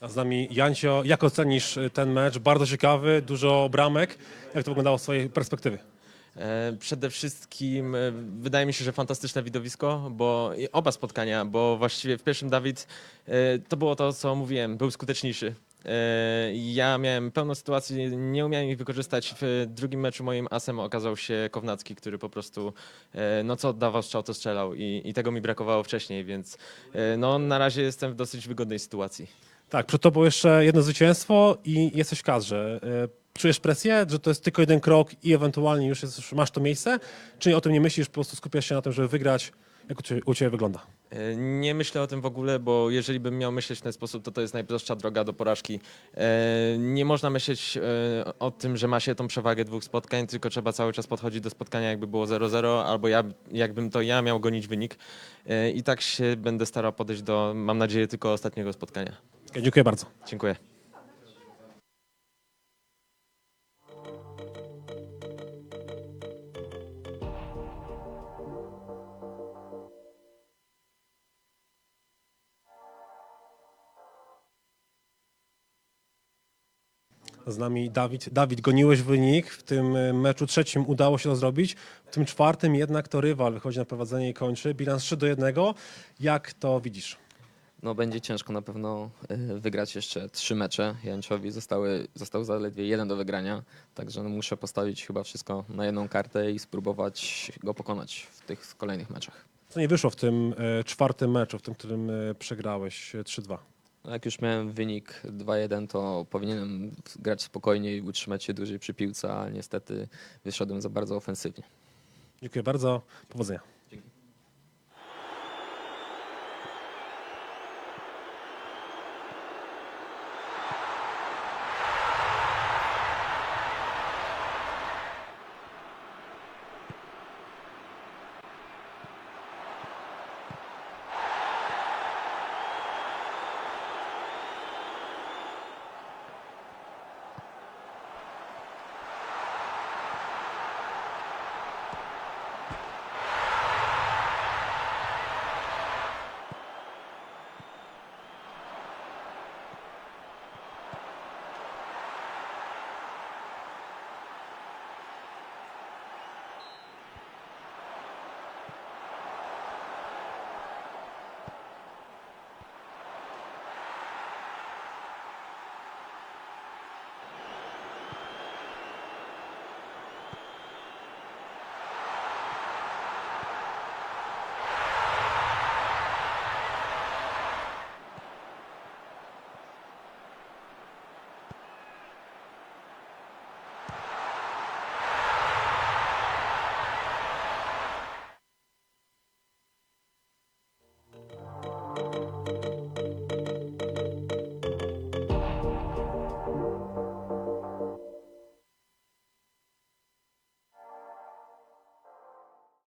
A z nami Jancio, jak ocenisz y, ten mecz? Bardzo ciekawy, dużo bramek. Jak to wyglądało z twojej perspektywy? E, Przede wszystkim e, wydaje mi się, że fantastyczne widowisko, bo oba spotkania, bo właściwie w pierwszym Dawid e, to było to, co mówiłem, był skuteczniejszy. Ja miałem pełno sytuacji, nie umiałem ich wykorzystać. W drugim meczu moim asem okazał się Kownacki, który po prostu no co oddawał strzał, to strzelał i, i tego mi brakowało wcześniej, więc no na razie jestem w dosyć wygodnej sytuacji. Tak, przed tobą jeszcze jedno zwycięstwo i jesteś w kadrze. Y, Czujesz presję, że to jest tylko jeden krok i ewentualnie już jest, masz to miejsce? Czy o tym nie myślisz, po prostu skupiasz się na tym, żeby wygrać? Jak u ciebie, wygląda? E, Nie myślę o tym w ogóle, bo jeżeli bym miał myśleć w ten sposób, to to jest najprostsza droga do porażki. E, Nie można myśleć e, o tym, że ma się tą przewagę dwóch spotkań, tylko trzeba cały czas podchodzić do spotkania jakby było 0-0, albo ja, jakbym to ja miał gonić wynik. E, I tak się będę starał podejść do, mam nadzieję, tylko ostatniego spotkania. Dziękuję bardzo. Dziękuję. Z nami Dawid. Dawid, goniłeś wynik. W tym y, meczu trzecim udało się to zrobić. W tym czwartym jednak to rywal wychodzi na prowadzenie i kończy. Bilans 3 do 1. Jak to widzisz? No będzie ciężko na pewno y, wygrać jeszcze trzy mecze. Janciowi zostały, został zaledwie jeden do wygrania, także no muszę postawić chyba wszystko na jedną kartę i spróbować go pokonać w tych kolejnych meczach. Co nie wyszło w tym y, czwartym meczu, w tym, którym y, przegrałeś y, 3-2? No jak już miałem wynik 2-1, to powinienem grać spokojniej i utrzymać się dłużej przy piłce, a niestety wyszedłem za bardzo ofensywnie. Dziękuję bardzo. Powodzenia.